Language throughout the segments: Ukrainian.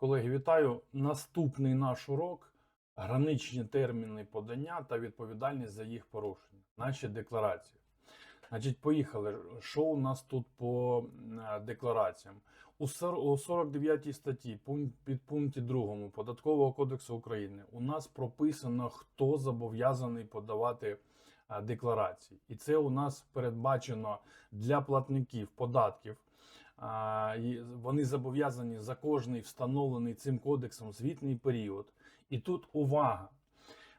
Колеги, вітаю! Наступний наш урок граничні терміни подання та відповідальність за їх порушення. Наші декларації. Значить, поїхали. Що у нас тут по е, деклараціям? У сор- у 49 статті, пункт- підпункті 2 Податкового кодексу України у нас прописано, хто зобов'язаний подавати е, декларації. І це у нас передбачено для платників податків. Вони зобов'язані за кожний встановлений цим кодексом звітний період. І тут увага,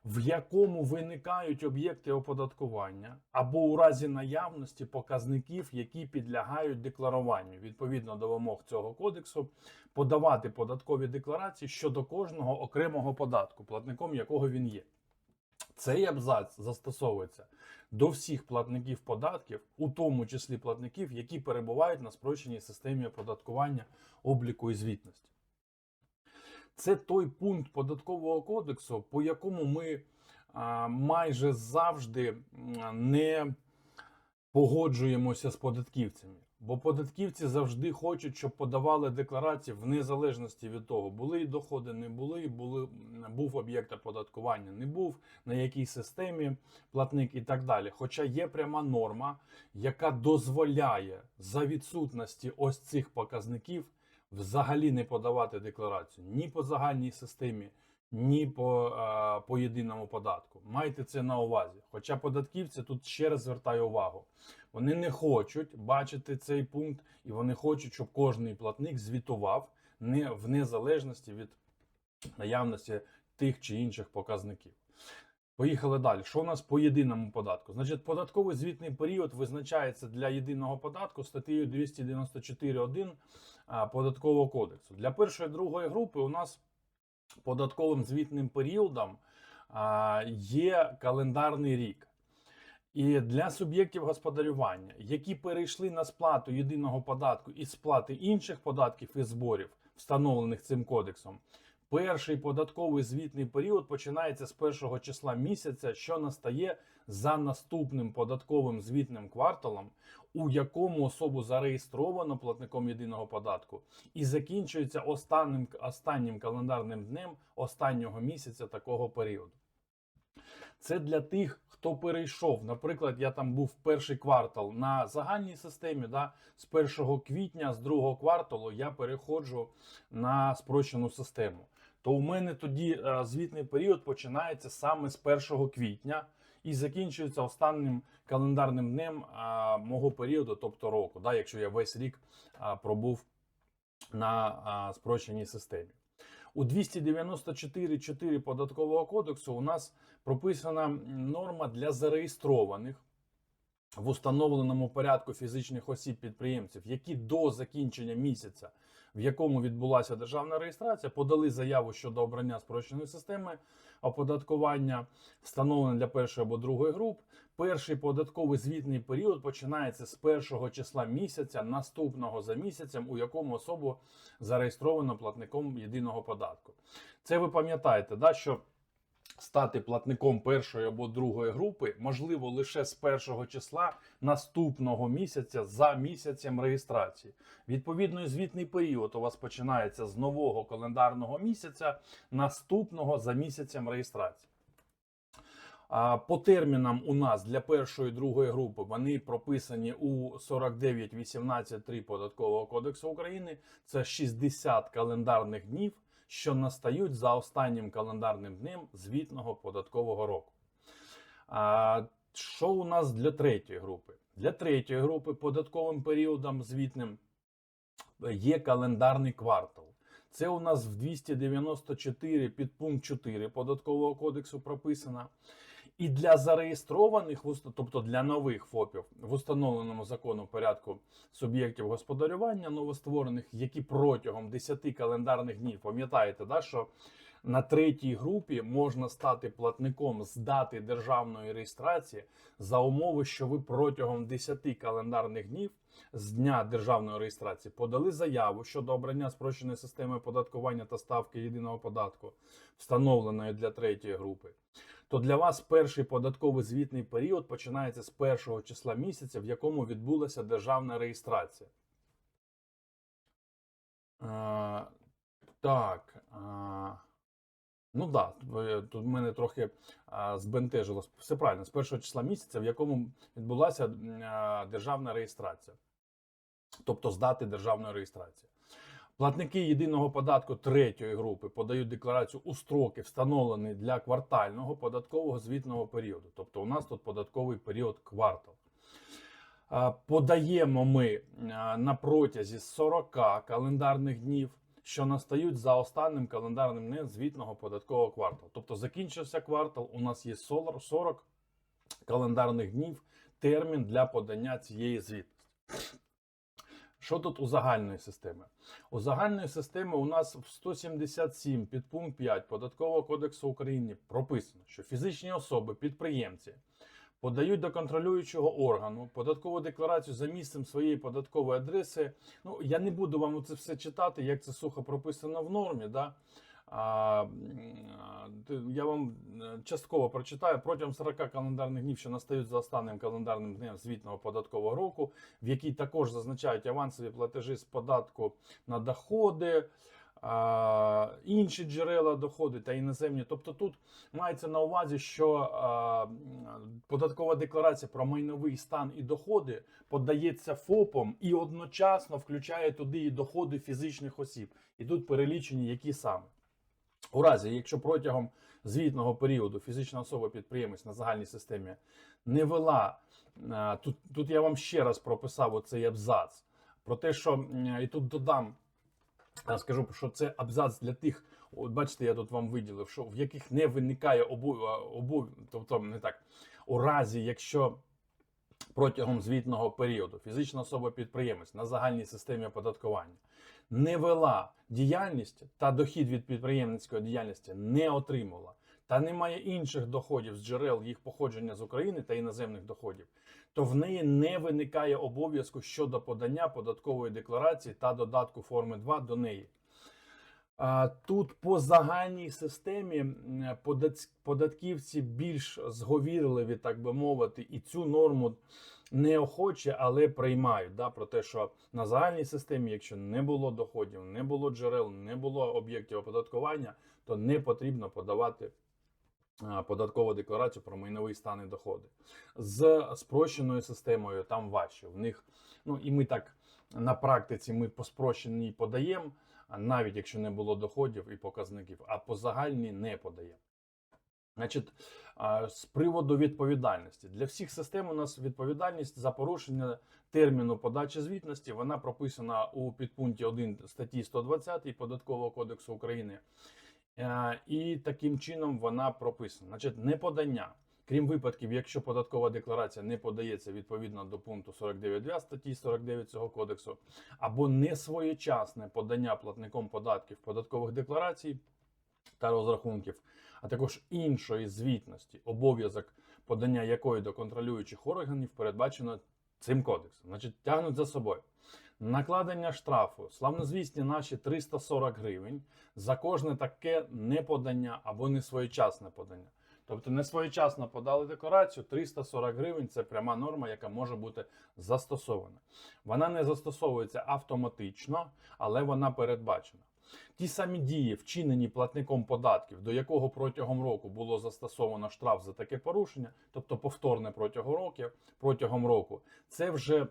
в якому виникають об'єкти оподаткування, або у разі наявності показників, які підлягають декларуванню відповідно до вимог цього кодексу, подавати податкові декларації щодо кожного окремого податку, платником якого він є. Цей абзац застосовується до всіх платників податків, у тому числі платників, які перебувають на спрощеній системі оподаткування, обліку і звітності. Це той пункт податкового кодексу, по якому ми а, майже завжди не погоджуємося з податківцями. Бо податківці завжди хочуть, щоб подавали декларації в незалежності від того, були доходи, не були, були був об'єкт оподаткування, не був, на якій системі платник і так далі. Хоча є пряма норма, яка дозволяє за відсутності ось цих показників взагалі не подавати декларацію ні по загальній системі, ні по, е, по єдиному податку. Майте це на увазі. Хоча податківці тут ще раз звертаю увагу. Вони не хочуть бачити цей пункт, і вони хочуть, щоб кожний платник звітував не в незалежності від наявності тих чи інших показників. Поїхали далі. Що у нас по єдиному податку? Значить, податковий звітний період визначається для єдиного податку статтею 294.1 податкового кодексу. Для першої другої групи у нас податковим звітним періодом є календарний рік. І для суб'єктів господарювання, які перейшли на сплату єдиного податку і сплати інших податків і зборів, встановлених цим кодексом, перший податковий звітний період починається з першого числа місяця, що настає за наступним податковим звітним кварталом, у якому особу зареєстровано платником єдиного податку, і закінчується останнім, останнім календарним днем останнього місяця такого періоду. Це для тих, хто перейшов. Наприклад, я там був перший квартал на загальній системі. Да, з 1 квітня, з другого кварталу я переходжу на спрощену систему. То у мене тоді е, звітний період починається саме з 1 квітня і закінчується останнім календарним днем е, мого періоду, тобто року, да, якщо я весь рік е, пробув на а, спрощеній системі. У 294.4 податкового кодексу у нас прописана норма для зареєстрованих в установленому порядку фізичних осіб-підприємців, які до закінчення місяця, в якому відбулася державна реєстрація, подали заяву щодо обрання спрощеної системи оподаткування, встановленої для першої або другої груп. Перший податковий звітний період починається з першого числа місяця, наступного за місяцем, у якому особу зареєстровано платником єдиного податку. Це ви пам'ятаєте, да, що стати платником першої або другої групи можливо лише з першого числа наступного місяця за місяцем реєстрації. Відповідно, звітний період у вас починається з нового календарного місяця, наступного за місяцем реєстрації. А По термінам у нас для першої і другої групи вони прописані у 49.18.3 Податкового кодексу України. Це 60 календарних днів, що настають за останнім календарним днем звітного податкового року. А, Що у нас для третьої групи? Для третьої групи податковим періодом звітним є календарний квартал. Це у нас в 294 підпункт 4 податкового кодексу прописано. І для зареєстрованих, тобто для нових ФОПів в установленому законом порядку суб'єктів господарювання новостворених, які протягом 10 календарних днів, пам'ятаєте, да, що на третій групі можна стати платником з дати державної реєстрації за умови, що ви протягом 10 календарних днів з дня державної реєстрації подали заяву щодо обрання спрощеної системи оподаткування та ставки єдиного податку, встановленої для третьої групи. То для вас перший податковий звітний період починається з першого числа місяця, в якому відбулася державна реєстрація. Е, Так. А... Ну так, да, тут мене трохи а, збентежило. Все правильно, з першого числа місяця, в якому відбулася а, державна реєстрація, тобто здати державної реєстрації. Платники єдиного податку третьої групи подають декларацію у строки, встановлені для квартального податкового звітного періоду. Тобто, у нас тут податковий період квартал. Подаємо ми на протязі 40 календарних днів, що настають за останнім календарним днем звітного податкового кварталу. Тобто закінчився квартал, у нас є 40 40 календарних днів термін для подання цієї звітності. Що тут у загальної системи? У загальної системи у нас в 177 підпункт 5 Податкового кодексу України прописано, що фізичні особи, підприємці подають до контролюючого органу податкову декларацію за місцем своєї податкової адреси. Ну, я не буду вам це все читати, як це сухо прописано в нормі. Да? Т- я вам е, частково прочитаю протягом 40 календарних днів, що настають за останнім календарним днем звітного податкового року, в якій також зазначають авансові платежі з податку на доходи, інші джерела доходи та іноземні. Тобто тут мається на увазі, що податкова декларація про майновий стан і доходи подається ФОПом і одночасно включає туди і доходи фізичних осіб. І тут перелічені які саме. У разі, якщо протягом звітного періоду фізична особа-підприємець на загальній системі не вела, тут, тут я вам ще раз прописав оцей абзац про те, що і тут додам, скажу, що це абзац для тих, от бачите, я тут вам виділив, що в яких не виникає обов... тобто не так, у разі, якщо протягом звітного періоду фізична особа-підприємець на загальній системі оподаткування не вела діяльність та дохід від підприємницької діяльності не отримала, та не має інших доходів з джерел їх походження з України та іноземних доходів, то в неї не виникає обов'язку щодо подання податкової декларації та додатку форми 2 до неї. Тут по загальній системі податківці більш зговірливі, так би мовити, і цю норму неохоче, але приймають. Да, про те, що на загальній системі, якщо не було доходів, не було джерел, не було об'єктів оподаткування, то не потрібно подавати податкову декларацію про майновий стан і доходи. З спрощеною системою там важче. В них, ну і ми так на практиці ми по спрощеній подаємо, навіть якщо не було доходів і показників, а по загальній не подаємо. Значить, з приводу відповідальності для всіх систем у нас відповідальність за порушення терміну подачі звітності. Вона прописана у підпункті 1 статті 120 Податкового кодексу України. Е, І таким чином вона прописана. Значить, неподання. Крім випадків, якщо податкова декларація не подається відповідно до пункту 49.2 статті 49 цього кодексу, або несвоєчасне подання платником податків податкових декларацій та розрахунків, а також іншої звітності, обов'язок подання якої до контролюючих органів передбачено цим кодексом. Значить, тягнуть за собою. Накладення штрафу, славнозвісні наші 340 гривень за кожне таке неподання або несвоєчасне подання. Тобто несвоєчасно подали декларацію, 340 гривень це пряма норма, яка може бути застосована. Вона не застосовується автоматично, але вона передбачена. Ті самі дії, вчинені платником податків, до якого протягом року було застосовано штраф за таке порушення, тобто повторне протягом років, протягом року, це вже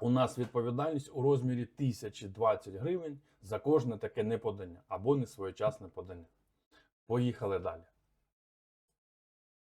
у нас відповідальність у розмірі 1020 гривень за кожне таке неподання або несвоєчасне подання. Поїхали далі.